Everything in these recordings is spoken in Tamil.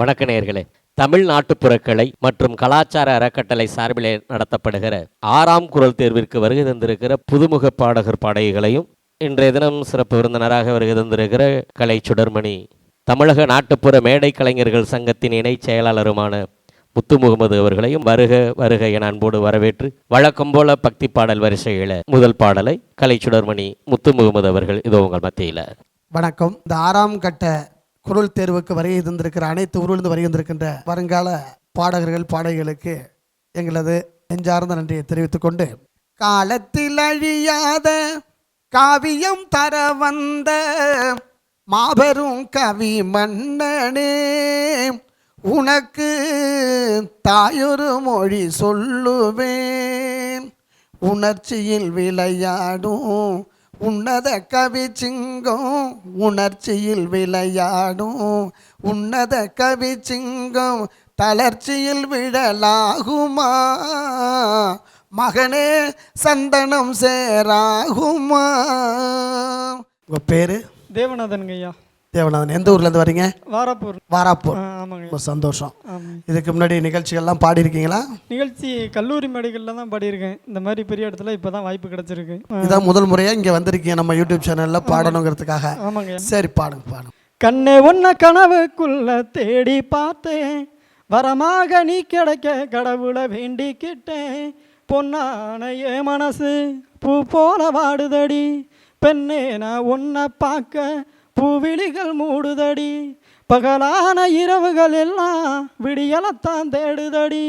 வணக்க நேர்களே தமிழ் நாட்டுப்புறக்கலை மற்றும் கலாச்சார அறக்கட்டளை சார்பிலே நடத்தப்படுகிற ஆறாம் குரல் தேர்விற்கு வருகை தந்திருக்கிற புதுமுக பாடகர் பாடகிகளையும் இன்றைய தினம் சிறப்பு விருந்தினராக வருகை தந்திருக்கிற கலை சுடர்மணி தமிழக நாட்டுப்புற மேடை கலைஞர்கள் சங்கத்தின் இணைச் செயலாளருமான முத்து முகமது அவர்களையும் வருக வருக என அன்போடு வரவேற்று வழக்கம் போல பக்தி பாடல் வரிசையில முதல் பாடலை கலை சுடர்மணி முத்து முகமது அவர்கள் இதோ உங்கள் மத்தியில். வணக்கம். இந்த ஆறாம் கட்ட குரல் தேர்வுக்கு வருகை தந்திருக்கிற அனைத்து ஊரிலிருந்து வருகை தந்திருக்கின்ற வருங்கால பாடகர்கள் பாடகிகளுக்கு எங்களது நெஞ்சார்ந்த நன்றியை தெரிவித்துக் கொண்டு காலத்தில் அழியாத காவியம் தர வந்த மாபெரும் கவி மன்னனே உனக்கு தாயொரு மொழி சொல்லுவேன். உணர்ச்சியில் விளையாடும் உன்னத கவி சிங்கம் உணர்ச்சியில் விளையாடும். உன்னத கவி சிங்கம் தளர்ச்சியில் விழலாகுமா? மகனே சந்தனம் சேராகுமா? உங்கள் பேர்? தேவநாதன் ஐயா தேவநாதன் எந்த ஊர்லேருந்து வரீங்க? வாராப்பூர். வாராப்பூர். ஆமாங்க. ரொம்ப சந்தோஷம். இதுக்கு முன்னாடி நிகழ்ச்சிகள்லாம் பாடியிருக்கீங்களா? நிகழ்ச்சி கல்லூரி மேடைகளில் தான் பாடியிருக்கேன். இந்த மாதிரி பெரிய இடத்துல இப்போ தான் வாய்ப்பு கிடச்சிருக்கு. ஆ, இதான் முதல் முறையாக இங்கே வந்திருக்கீங்க நம்ம யூடியூப் சேனலில் பாடணுங்கிறதுக்காக. ஆமாங்க. சரி பாடுங்க பாடுங்க. கண்ணே ஒன்ன கனவுக்குள்ள தேடி பார்த்தேன். வரமாக நீ கிடைக்க கடவுளை வேண்டிக்கிட்டேன். பொன்னான ஏ மனசு பூ போல வாடுதடி. பெண்ணே நான் உன்னை பார்க்க பூவிழிகள் மூடுதடி. பகலான இரவுகள் எல்லாம் விடியலத்தான் தேடுதடி.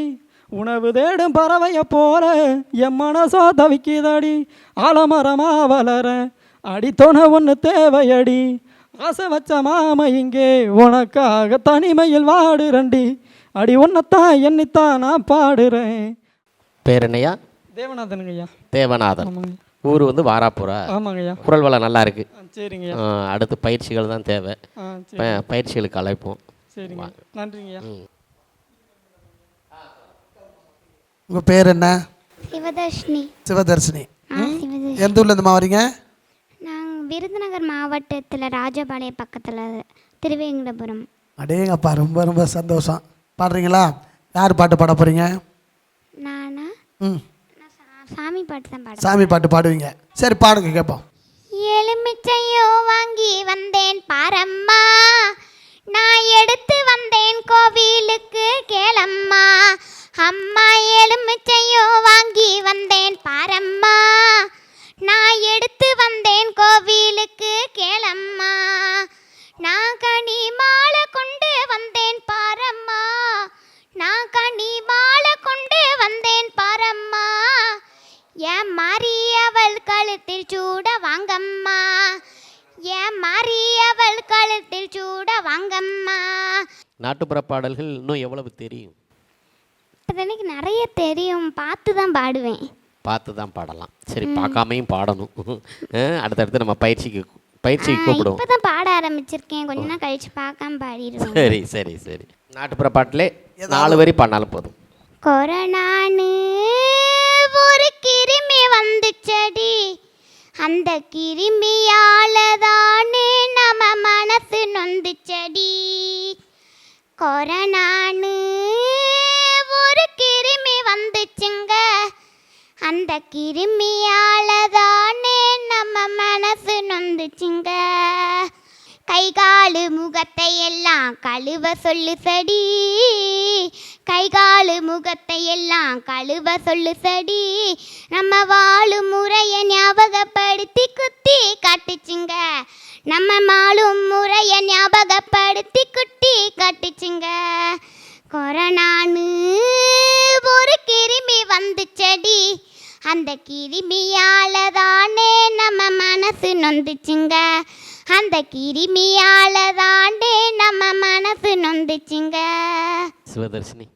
உணவு தேடும் பறவைய போல என் மனசோ தவிக்குதடி. ஆலமரமா வளர அடித்தொண ஒன்று தேவையடி. ஆசை வச்ச மாம இங்கே உனக்காக தனிமையில் வாடுறண்டி. அடி உன்னைத்தான் எண்ணித்தான் நான் பாடுறேன். பேர் என்னையா? தேவநாதனுங்க ஐயா தேவநாதன் ஊர் வந்து ஐயா குரல் வளம் நல்லா இருக்கு சரிங்க அடுத்து பயிற்சிகள் தான் தேவை. பயிற்சிகளுக்கு அழைப்போம். சரிங்க. உங்கள் பேர் என்ன? சிவதர்ஷினி. சிவதர்ஷினி. எந்த ஊர்லேருந்துமா வரீங்க? நாங்கள் விருதுநகர் மாவட்டத்தில் ராஜபாளையம் பக்கத்தில் திருவேங்கடபுரம். அடேங்கப்பா ரொம்ப ரொம்ப சந்தோஷம். பாடுறீங்களா? யார் பாட்டு பாட போகிறீங்க நானா? ம். சாமி பாட்டு தான் சாமி பாட்டு பாடுவீங்க. சரி பாடுங்க கேட்போம். எலுமிச்சையோ வாங்கி வந்தேன் பாரம்மா. நான் எடுத்து வந்தேன் கோவிலுக்கு கேளம்மா. அம்மா எலுமிச்சையோ வாங்கி வந்தேன் பாரம்மா. நான் எடுத்து வந்தேன் கோவிலுக்கு கேளம்மா. நான் கனி மாலை கொண்டு வந்தேன் பாரம்மா. நான் கனி மாலை கொண்டு வந்தேன் பாரம்மா. ஏன் மாறி அவள் கழுத்தில் சூட வாங்கம்மா. ஏன் மாறி அவள் கழுத்தில் சூட வாங்கம்மா. நாட்டுப்புற பாடல்கள் இன்னும் எவ்வளவு தெரியும்? அது எனக்கு நிறைய தெரியும். பார்த்து தான் பாடுவேன். பார்த்து தான் பாடலாம். சரி பார்க்காமையும் பாடணும். அடுத்தடுத்து நம்ம பயிற்சிக்கு பயிற்சிக்கு இப்போ கூப்பிடுவோம். தான் பாட ஆரம்பிச்சிருக்கேன். கொஞ்ச நாள் கழிச்சு பார்க்காம பாடிடுவேன் சரி சரி சரி. நாட்டுப்புற பாட்டிலே நாலு வரி பாடினாலும் போதும். கொரோனான்னு அந்த கிருமியால தானே நம்ம மனசு நொந்துச்சடி. கொரோனான்னு ஒரு கிருமி வந்துச்சுங்க. அந்த கிருமியால தானே நம்ம மனசு நொந்துச்சுங்க. கை காலு முகத்தை எல்லாம் கழுவ சொல்லு சடி. கை காலு முகத்தை எல்லாம் கழுவ சொல்லு சடி. நம்ம வாழும் முறையை ஞாபகப்படுத்தி குத்தி காட்டுச்சுங்க. நம்ம மாளும் முறையை ஞாபகப்படுத்தி குட்டி காட்டுச்சுங்க. கொரோனான்னு ஒரு கிருமி வந்துச்சடி அந்த கிருமியால தானே நம்ம மனசு நொந்துச்சுங்க. அந்த கிருமியால தானே நம்ம மனசு நொந்துச்சுங்க. சிவதர்ஷினி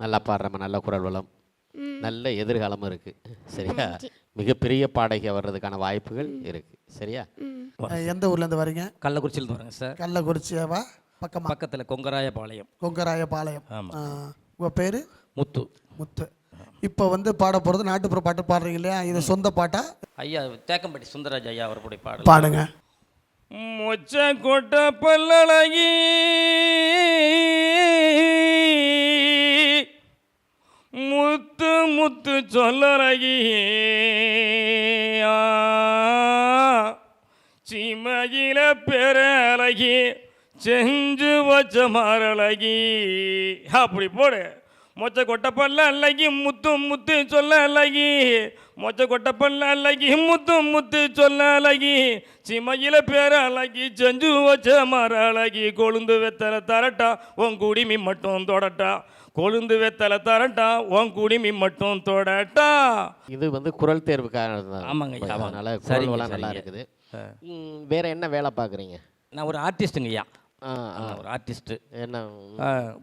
நல்லா பாடுறமா நல்ல குரல் வளம். நல்ல எதிர்காலமும் இருக்கு. சரியா? மிகப்பெரிய பாடகி வர்றதுக்கான வாய்ப்புகள் இருக்கு. சரியா? எந்த ஊர்லேருந்து வரீங்க? கள்ளக்குறிச்சியில் வரேங்க சார். கள்ளக்குறிச்சியாவா? பக்கமா? பக்கத்தில் கொங்கராயபாளையம். கொங்கராயபாளையம். ஆமா. உங்கள் பேர்? முத்து. முத்து. இப்போ வந்து பாட போகிறது நாட்டுப்புற பாட்டு பாடுறீங்க இல்லையா? இது சொந்த பாட்டா? ஐயா தேக்கம்பட்டி சுந்தரராஜ் ஐயா அவர்களுடைய பாடல் பாடுங்க. மொச்ச கொட்ட பல்லழகி முத்து முத்து சொல்லழகி சிமகில பெறலகி செஞ்சு வச்ச மரழகி. அப்படி போடு. மொச்ச கொட்டை பல்ல அல்லகி முத்து முத்து சொல்ல அழகி. மொச்ச கொட்டை பல்ல அல்லகி முத்து முத்து சொல்ல அழகி. சிமையில பேர அழகி செஞ்சு வச்ச மர அழகி. கொழுந்து வெத்தலை தரட்டா உன் குடிமி மட்டும் தொடட்டா. கொழுந்து வெத்தலை தரட்டா உன் குடிமி மட்டும் தொடட்டா. இது வந்து குரல் தேர்வுக்காக ஆமாங்க. அதனால நல்லா. இருக்குது. வேற என்ன வேலை பார்க்குறீங்க? நான் ஒரு ஆர்டிஸ்ட்டுங்க ஐயா. நான் ஒரு ஆர்டிஸ்ட்டு என்ன?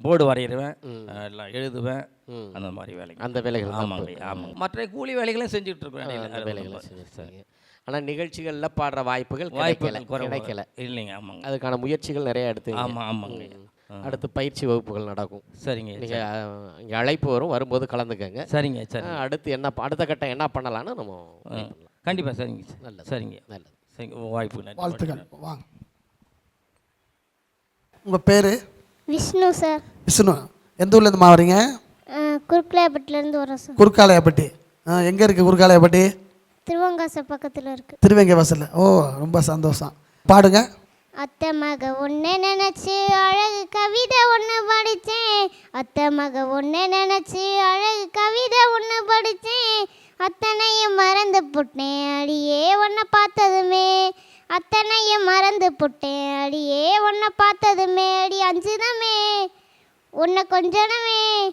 போர்டு வரையிடுவேன் எல்லாம் எழுதுவேன். ம். அந்த மாதிரி வேலைங்க அந்த வேலைகள் ஆமாங்க ஆமாங்க. மற்ற கூலி வேலைகளும் செஞ்சுட்டு இருக்கிறேன் அந்த. வேலைகளை செஞ்சுருக்கீங்க ஆனால் நிகழ்ச்சிகளில் பாடுற வாய்ப்புகள் கிடைக்கல வாய்ப்புகள் கிடைக்கல. இல்லைங்க ஆமாங்க. அதுக்கான முயற்சிகள் நிறைய எடுத்து ஆமாம் ஆமாங்க. அடுத்து பயிற்சி வகுப்புகள் நடக்கும். சரிங்க நீங்கள் இங்கே அழைப்பு வரும் வரும்போது கலந்துக்கங்க. சரிங்க சரி அடுத்து என்ன ப- அடுத்த கட்டம் என்ன பண்ணலாம்னு நம்ம. கண்டிப்பாக சரிங்க சார். நல்லது. சரிங்க. நல்லது. சரிங்க வாய்ப்பு நன்றி வாழ்த்துக்கள். வாங்க. உங்கள் பேர்? விஷ்ணு சார். விஷ்ணு. எந்த ஊர்லேருந்து வரீங்க? குறுக்கலாப்பட்டிலேருந்து வரோம் சார். குறுக்காலையப்பட்டி. எங்கே இருக்குது குறுக்காலையப்பட்டி? திருவங்காச பக்கத்தில் இருக்கு. திருவேங்க வாசல்ல. ஓ ரொம்ப சந்தோஷம். பாடுங்க. அத்தை மக ஒன்று நினச்சி அழகு கவிதை ஒன்று படித்தேன் அத்தை மக ஒன்று நினச்சி அழகு கவிதை ஒன்று படித்தேன் அத்தனையும் மறந்து புட்டேன். அடியே உன்னை பார்த்ததுமே. அத்தனையும் மறந்து புட்டேன். அடியே உன்னை பார்த்ததுமே அடி அஞ்சுதமே. உன்னை கொஞ்சனமே.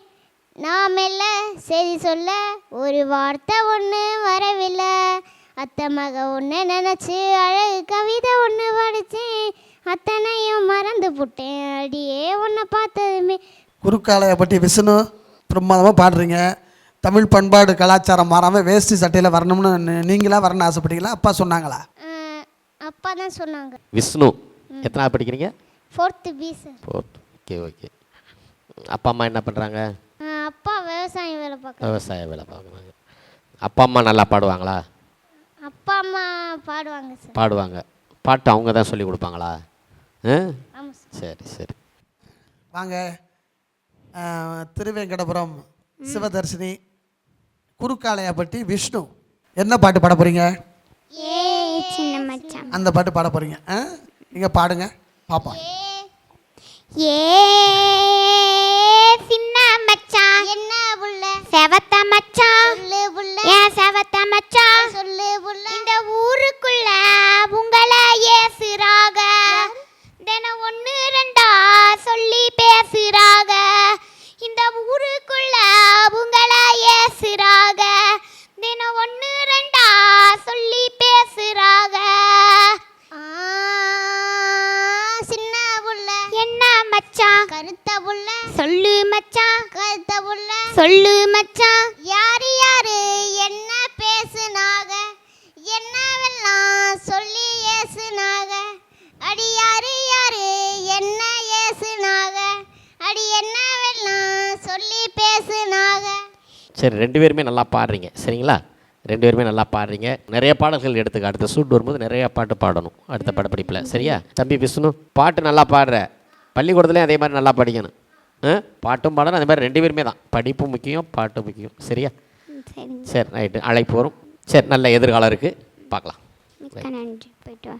நான் மெல்ல செய்தி சொல்ல ஒரு வார்த்தை ஒன்று வரவில்லை. அத்தை மக ஒன்று நினச்சி அழகு கவிதை ஒன்று படித்தேன் அத்தனையும் மறந்து புட்டேன். அடியே உன்னை பார்த்ததுமே. குறுக்காலையப்பட்டி விஷ்ணு பிரமாதமாக பாடுறீங்க. தமிழ் பண்பாடு கலாச்சாரம் மாறாமல் வேஷ்டி சட்டையில் வரணும்னு நீ- நீங்களா வரணும்னு ஆசைப்பட்டீங்களா? அப்பா சொன்னாங்களா? அப்பா தான் சொன்னாங்க. விஷ்ணு எத்தனாவது படிக்கிறீங்க? Fourth B sir fourth okay okay அப்பா அம்மா என்ன பண்ணுறாங்க அப்பா விவசாயம் வேலை பார்க்க விவசாய வேலை பார்க்குறாங்க. அப்பா அம்மா நல்லா பாடுவாங்களா? அப்பா அம்மா பாடுவாங்க சார் பாடுவாங்க. பாட்டு அவங்க தான் சொல்லி கொடுப்பாங்களா சார் சரி சரி. வாங்க. திருவேங்கடபுரம் சிவதர்ஷினி குறுக்காலையப்பட்டி விஷ்ணு. என்ன பாட்டு பாட போகிறீங்க ஏ அந்த பாட்டு பாட போகிறீங்க ஆ? நீங்கள் பாடுங்க. பாப்பா. ஏ சின்ன மச்சான். என்ன புள்ள செவத்த மச்சான். சொல்லு சரி ரெண்டு பேருமே நல்லா பாடுறீங்க. சரிங்களா? ரெண்டு பேருமே நல்லா பாடுறீங்க. நிறைய பாடல்கள் எடுத்துக்க. அடுத்த சூட் வரும்போது நிறைய பாட்டு பாடணும். அடுத்த படப்பிடிப்பில். சரியா? தம்பி விஷ்ணு பாட்டு நல்லா பாடுற. பள்ளிக்கூடத்துலேயும் அதே மாதிரி நல்லா படிக்கணும். பாட்டும் பாடணும். அதே மாதிரி ரெண்டு பேருமே தான். படிப்பு முக்கியம் பாட்டு முக்கியம். சரியா? சரி ரைட்டு. அழைப்பு வரும். சரி நல்ல எதிர்காலம் இருக்குது பார்க்கலாம். நன்றி. போயிட்டு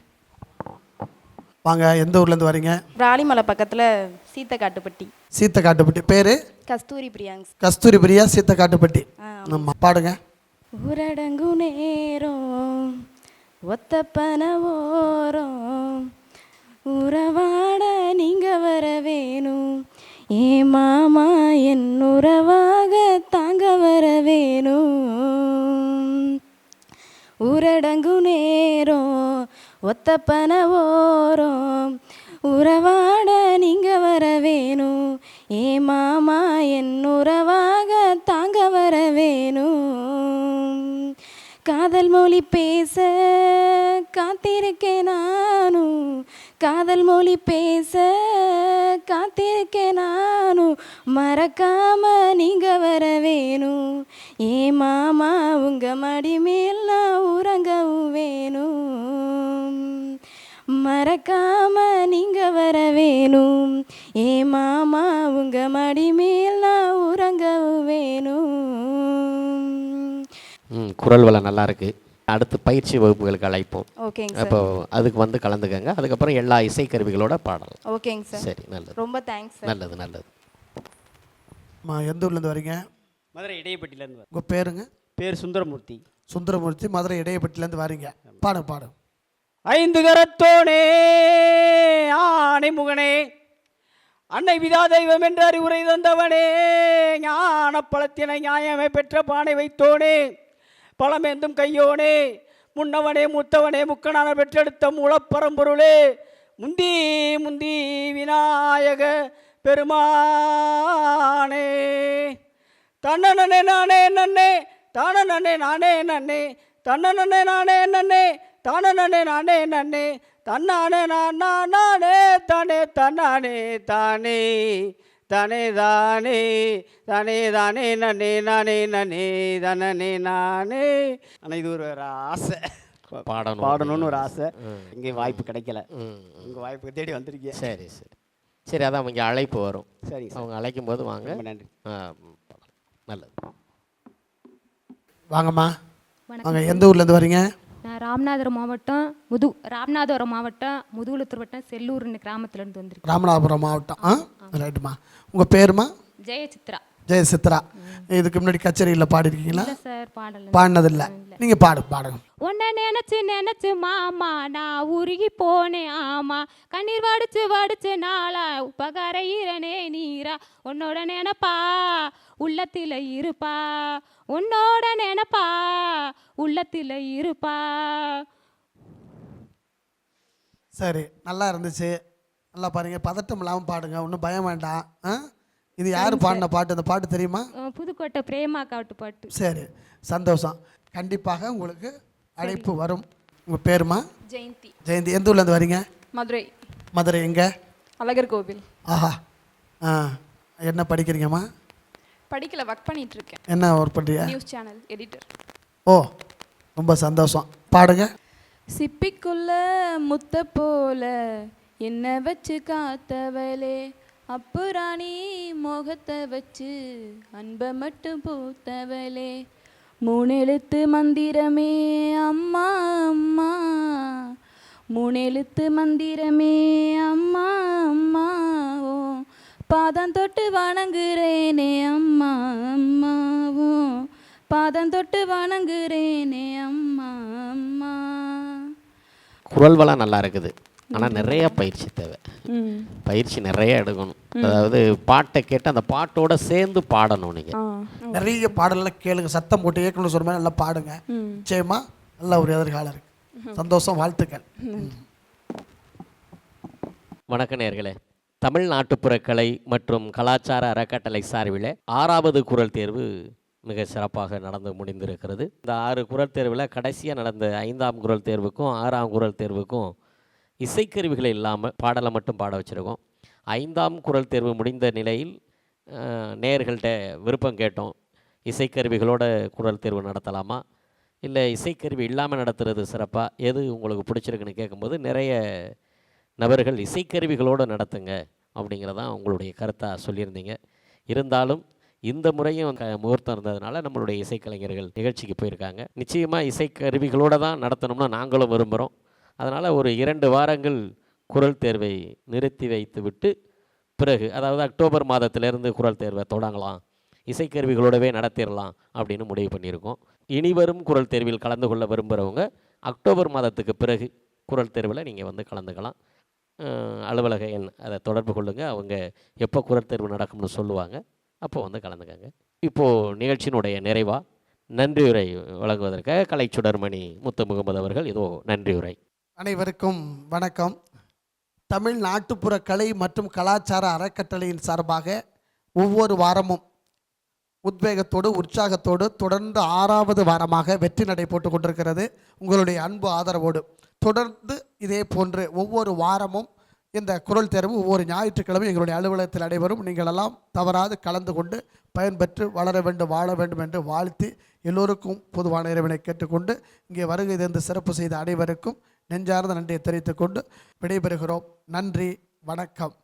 வாங்க எந்த ஊர்லேருந்து வரீங்க? ராலிமலை பக்கத்தில் சீத்தக்காட்டுப்பட்டி. சீத்தக்காட்டுப்பட்டி. பேர்? கஸ்தூரி பிரியாங்க கஸ்தூரி பிரியா சீத்தக்காட்டுப்பட்டி? ஆமாம் பாடுங்க. ஊரடங்கு நேரம் ஒத்தப்பன ஓரம். உறவாட நீங்க வர வேணும். ஏ மாமா என் உறவாக தாங்க வர வேணும். ஊரடங்கு ஒத்தப்பன ஓரம். உறவாட நீங்க வர வேணும். ஏ மாமா என் உறவாக தாங்க வர வேணும். காதல் மொழி பேச காத்திருக்கேன் நானும். காதல் மொழி பேச காத்திருக்கேன் நானும். மறக்காம நீங்க வர வேணும். ஏ மாமா உங்க மடி மேல் நான் உறங்கவும் வேணும். மறக்காம நீங்க வர வேணும். ஏ மாமா உங்க மடி மேல் நான் உறங்க வேணும். ம் குரல் வளம் நல்லா இருக்கு. அடுத்து பயிற்சி வகுப்புகளுக்கு அழைப்போம். ஓகேங்க சார். அப்போ அதுக்கு வந்து கலந்துக்கங்க. அதுக்கப்புறம் எல்லா இசைக்கருவிகளோட பாடலாம். ஓகேங்க சார். சரி நல்லது. ரொம்ப தேங்க்ஸ் சார். நல்லது நல்லது. அம்மா எந்த ஊர்லேருந்து வரீங்க? மதுரை இடையப்பட்டியிலேருந்து உங்கள் பேருங்க? பேர் சுந்தரமூர்த்தி. சுந்தரமூர்த்தி மதுரை இடையப்பட்டிலேருந்து வரீங்க. பாடுங்க பாடுங்க ஐந்து கரத்தோனே ஆனை முகனே அன்னை விதா தெய்வம் என்று அறிவுரை தந்தவனே ஞான பழத்தினை நியாயமே பெற்ற பானை வைத்தோனே பழமேந்தும் கையோனே முன்னவனே மூத்தவனே முக்கனான பெற்றெடுத்த மூலப்பரம்பொருளே முந்தி முந்தி விநாயக பெருமானே. தன்னே நானே நன்னே தானே நானே நன்னே தன்னே நானே நன்னே தானனே நானே நன்னே தன்னானே நான் நான் நானே தானே தன்னானே தானே தானே தானே தானே தானே நன்னே நானே நன்னே தனனே நானே. ஆனால் இது ஒரு ஒரு ஆசை. பாடணும். பாடணும்னு ஒரு ஆசை. இங்கே வாய்ப்பு கிடைக்கல. ம் உங்கள் வாய்ப்பு தேடி வந்திருக்கீங்க. சரி சரி. சரி அதான் அவங்க அழைப்பு வரும். சரி சார். அவங்க அழைக்கும் போது வாங்க நன்றி. நல்லது. வாங்கம்மா. வாங்க எந்த ஊர்லேருந்து வரீங்க? நான் ராமநாதபுரம் மாவட்டம் முது ராமநாதபுரம் மாவட்டம் முதுகுளத்தூர் வட்டம் செல்லூர்னு கிராமத்துலேருந்து வந்திருக்கேன். ராமநாதபுரம் மாவட்டம் ஆ? ரைட்டுமா உங்கள் பேருமா? ஜெயசித்ரா. ஜெய சித்ரா இதுக்கு முன்னாடி கச்சேரியில் பாடிருக்கீங்களா இல்லை சார் பாடல. பாடினதில்லை. நீங்கள் பாடு பாடுங்க. உன்னை நினச்சி நினச்சி மாமா நான் உருகி போனேன் ஆமா. கண்ணீர் வடிச்சு வடிச்சு நாளா உபகரையிறனே நீரா. உன்னோட நினப்பா உள்ளத்தில் இருப்பா. உன்னோட நினப்பா உள்ளத்தில் இருப்பா. சரி நல்லா இருந்துச்சு. நல்லா பாருங்க பதட்டம் இல்லாமல் பாடுங்க ஒன்றும் பயம் வேண்டாம். ஆ? இது யார் பாடின பாட்டு? அந்த பாட்டு தெரியுமா? புதுக்கோட்டை பிரேமா காட்டு பாட்டு. சரி சந்தோஷம். கண்டிப்பாக உங்களுக்கு அழைப்பு வரும். உங்கள் பேருமா? ஜெயந்தி. ஜெயந்தி எந்த ஊர்லேருந்து வரீங்க? மதுரை. மதுரை எங்கே? அழகர் கோவில். ஆஹா. ஆ என்ன படிக்கிறீங்கம்மா? படிக்கல ஒர்க் பண்ணிட்டு இருக்கேன் என்ன ஒர்க் பண்ணுறீங்க நியூஸ் சேனல் எடிட்டர் ஓ ரொம்ப சந்தோஷம். பாடுங்க. சிப்பிக்குள்ள முத்த போல என்ன வச்சு காத்தவளே? அப்புராணி முகத்தை வச்சு அன்பை மட்டும் பூத்தவளே? மூணெழுத்து மந்திரமே அம்மா அம்மா. மூணெழுத்து மந்திரமே அம்மா அம்மா. ஓ பாதம் தொட்டு வணங்குறேனே அம்மா அம்மாவோ பாதம் தொட்டு வணங்குறேனே அம்மா அம்மா. குரல் வளம் நல்லா இருக்குது. ஆனால் நிறைய பயிற்சி தேவை. பயிற்சி நிறைய எடுக்கணும். அதாவது பாட்டை கேட்டு அந்த பாட்டோட சேர்ந்து பாடணும் நீங்கள் நிறைய பாடலாம் கேளுங்க. சத்தம் போட்டு இயக்கணும் சொல்ற மாதிரி நல்லா பாடுங்க. நிச்சயமா நல்ல ஒரு எதிர்காலம் இருக்கு. சந்தோஷம் வாழ்த்துக்கள். வணக்க நேர்களே. தமிழ் கலை மற்றும் கலாச்சார அறக்கட்டளை சார்பில் ஆறாவது குரல் தேர்வு மிக சிறப்பாக நடந்து முடிந்திருக்கிறது. இந்த ஆறு குரல் தேர்வில் கடைசியாக நடந்த ஐந்தாம் குரல் தேர்வுக்கும் ஆறாம் குரல் தேர்வுக்கும் இசைக்கருவிகள் இல்லாமல் பாடலை மட்டும் பாட வச்சுருக்கோம். ஐந்தாம் குரல் தேர்வு முடிந்த நிலையில் நேர்கள்ட்ட விருப்பம் கேட்டோம். இசைக்கருவிகளோட குரல் தேர்வு நடத்தலாமா? இல்லை இசைக்கருவி இல்லாமல் நடத்துறது சிறப்பாக எது உங்களுக்கு பிடிச்சிருக்குன்னு கேட்கும்போது நிறைய நபர்கள் இசைக்கருவிகளோடு நடத்துங்க அப்படிங்கிறதான் உங்களுடைய கருத்தாக சொல்லியிருந்தீங்க. இருந்தாலும் இந்த முறையும் க முகூர்த்தம் இருந்ததுனால நம்மளுடைய இசைக்கலைஞர்கள் நிகழ்ச்சிக்கு போயிருக்காங்க. நிச்சயமாக இசைக்கருவிகளோடு தான் நடத்தணும்னு நாங்களும் விரும்புகிறோம் அதனால் ஒரு இரண்டு வாரங்கள் குரல் தேர்வை நிறுத்தி வைத்துவிட்டு பிறகு அதாவது அக்டோபர் மாதத்திலிருந்து குரல் தேர்வை தொடங்கலாம். இசைக்கருவிகளோடவே நடத்திடலாம் அப்படின்னு முடிவு பண்ணியிருக்கோம். இனிவரும் குரல் தேர்வில் கலந்து கொள்ள விரும்புகிறவங்க அக்டோபர் மாதத்துக்கு பிறகு குரல் தேர்வில் நீங்கள் வந்து கலந்துக்கலாம். அலுவலக எண் அதை தொடர்பு கொள்ளுங்கள் அவங்க எப்போ குரல் தேர்வு நடக்கும்னு சொல்லுவாங்க. அப்போ வந்து கலந்துக்கங்க. இப்போது நிகழ்ச்சியினுடைய நிறைவாக நன்றியுரை வழங்குவதற்காக கலைச்சுடர்மணி முத்து முகமது அவர்கள் இதோ நன்றியுரை. அனைவருக்கும் வணக்கம். தமிழ் நாட்டுப்புற கலை மற்றும் கலாச்சார அறக்கட்டளையின் சார்பாக ஒவ்வொரு வாரமும் உத்வேகத்தோடு உற்சாகத்தோடு தொடர்ந்து ஆறாவது வாரமாக வெற்றி நடை போட்டு கொண்டிருக்கிறது உங்களுடைய அன்பு ஆதரவோடு. தொடர்ந்து இதே போன்று ஒவ்வொரு வாரமும் இந்த குரல் தேர்வு ஒவ்வொரு ஞாயிற்றுக்கிழமை எங்களுடைய அலுவலகத்தில் நடைபெறும். நீங்களெல்லாம் தவறாது கலந்து கொண்டு பயன்பெற்று வளர வேண்டும் வாழ வேண்டும் என்று வாழ்த்தி எல்லோருக்கும் பொதுவான இறைவனை கேட்டுக்கொண்டு இங்கே வருகை தந்து சிறப்பு செய்த அனைவருக்கும் நெஞ்சார்ந்த நன்றியை தெரிவித்துக் கொண்டு விடைபெறுகிறோம். நன்றி வணக்கம்.